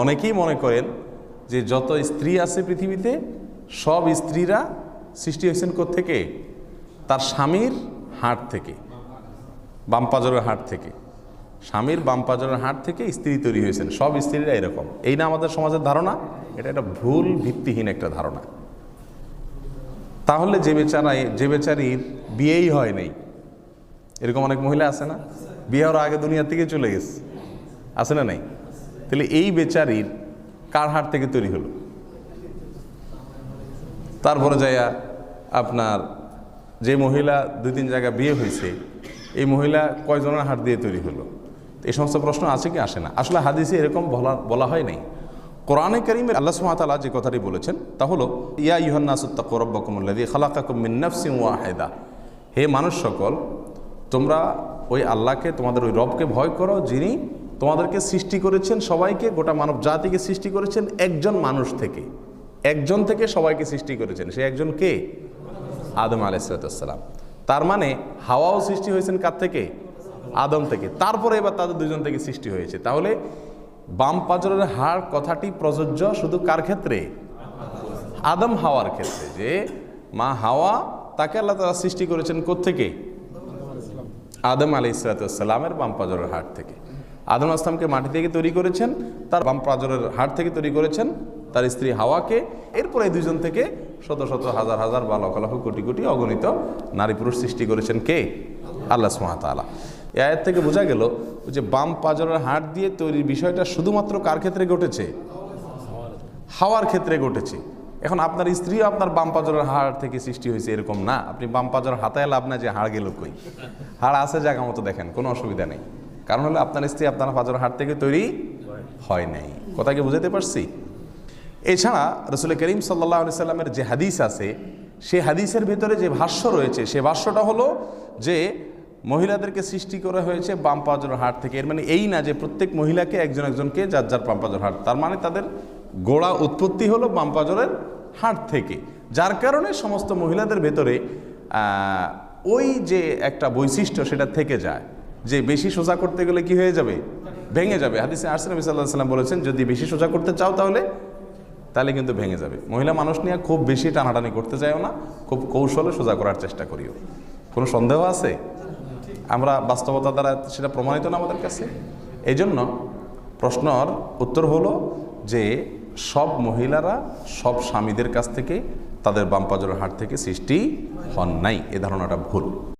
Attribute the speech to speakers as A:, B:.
A: অনেকেই মনে করেন যে যত স্ত্রী আছে পৃথিবীতে, সব স্ত্রীরা সৃষ্টি হয়েছেন থেকে তার স্বামীর হাট থেকে বামপাজরের হাট থেকে। স্বামীর বামপাজরের হাট থেকে স্ত্রী তৈরি হয়েছেন, সব স্ত্রীরা এরকম। এই না আমাদের সমাজের ধারণা? এটা একটা ভুল ভিত্তিহীন একটা ধারণা। তাহলে যে বেচারায় যে বেচারির বিয়েই হয় নাই, এরকম অনেক মহিলা আছে না? বিয়ে হওয়ার আগে দুনিয়া থেকে চলে গেছে। আছে না নাই? তাহলে এই বেচারির কার হাট থেকে তৈরি হলো? তারপরে যাইয়া আপনার যে মহিলা দুই তিন জায়গায় বিয়ে হয়েছে, এই মহিলা কয়জনের হাট দিয়ে তৈরি হলো? এই সমস্ত প্রশ্ন আছে কি আসে না? আসলে হাদিসে এরকম বলা বলা হয় নাই। কোরআনে করিমের আল্লাহ সুমাতালা যে কথাটি বলেছেন, তা হলো, ইয়া ইহান্নাসুত্তা করব্বাকুমুল্লাদি খালাকাকুম মিন্নাফসিম ওয়াহেদা। হে মানুষ সকল, তোমরা ওই আল্লাহকে, তোমাদের ওই রবকে ভয় করো যিনি তোমাদেরকে সৃষ্টি করেছেন সবাইকে, গোটা মানব জাতিকে সৃষ্টি করেছেন একজন মানুষ থেকে। একজন থেকে সবাইকে সৃষ্টি করেছেন। সে একজন কে? আদম আলাইসালাম তার মানে হাওয়াও সৃষ্টি হয়েছেন কার থেকে? আদম থেকে। তারপরে এবার তাদের দুজন থেকে সৃষ্টি হয়েছে। তাহলে বাম পাজরের হাড় কথাটি প্রযোজ্য শুধু কার ক্ষেত্রে? আদম হাওয়ার ক্ষেত্রে যে মা হাওয়া, তাকে আল্লাহ তালা সৃষ্টি করেছেন কোত্থেকে? আদম আলি ইসরাতামের বাম পাজরের হাট থেকে। আদম আসলামকে মাটি থেকে তৈরি করেছেন, তার বাম পাজরের হাট থেকে তৈরি করেছেন, তার স্ত্রী হাওয়াকে, এরপরে দুজন থেকে শত শত হাজার হাজার বা লক্ষ লক্ষ কোটি কোটি অগণিত নারী পুরুষ সৃষ্টি করেছেন কে? আল্লাহ সুমাতালা এ আয়ের থেকে বোঝা গেল যে বাম পাজরের হাট দিয়ে তৈরির বিষয়টা শুধুমাত্র কার ক্ষেত্রে ঘটেছে? হাওয়ার ক্ষেত্রে ঘটেছে। এখন আপনার স্ত্রীও আপনার বাম পাজরের হাড় থেকে সৃষ্টি হয়েছে এরকম না। আপনি বাম পাজর হাতায় লাভ না যে হাড় গেল কই? হাড় আছে জায়গা মতো দেখেন, কোনো অসুবিধা নেই। কারণ হলো আপনার স্ত্রী আপনার পাজর হাট থেকে তৈরি হয় নাই। কথা কি বুঝাতে পারছি? এছাড়া রসুল করিম সাল্লাহ সাল্লামের যে হাদিস আছে সে হাদিসের ভেতরে যে ভাষ্য রয়েছে, সে ভাষ্যটা হলো যে মহিলাদেরকে সৃষ্টি করা হয়েছে বাম পাজর হাট থেকে। এর মানে এই না যে প্রত্যেক মহিলাকে একজন একজনকে যার যার বাম পাজর হাট। তার মানে তাদের গোড়া উৎপত্তি হলো বাম পাজরের হাট থেকে। যার কারণে সমস্ত মহিলাদের ভেতরে ওই যে একটা বৈশিষ্ট্য সেটা থেকে যায়। যে বেশি সোজা করতে গেলে কি হয়ে যাবে? ভেঙে যাবে। হাদিসে আরসালাম সাল্লাহ সাল্লাম বলেছেন, যদি বেশি সোজা করতে চাও তাহলে তাহলে কিন্তু ভেঙে যাবে। মহিলা মানুষ নিয়ে খুব বেশি টানাটানি করতে চাইও না, খুব কৌশলে সোজা করার চেষ্টা করিও। কোনো সন্দেহ আছে? আমরা বাস্তবতা দ্বারা সেটা প্রমাণিত না আমাদের কাছে? এই জন্য প্রশ্নর উত্তর হলো যে, সব মহিলারা সব স্বামীদের কাছ থেকে তাদের বামপাজরের হাট থেকে সৃষ্টি হন নাই। এ ধারণাটা ভুল।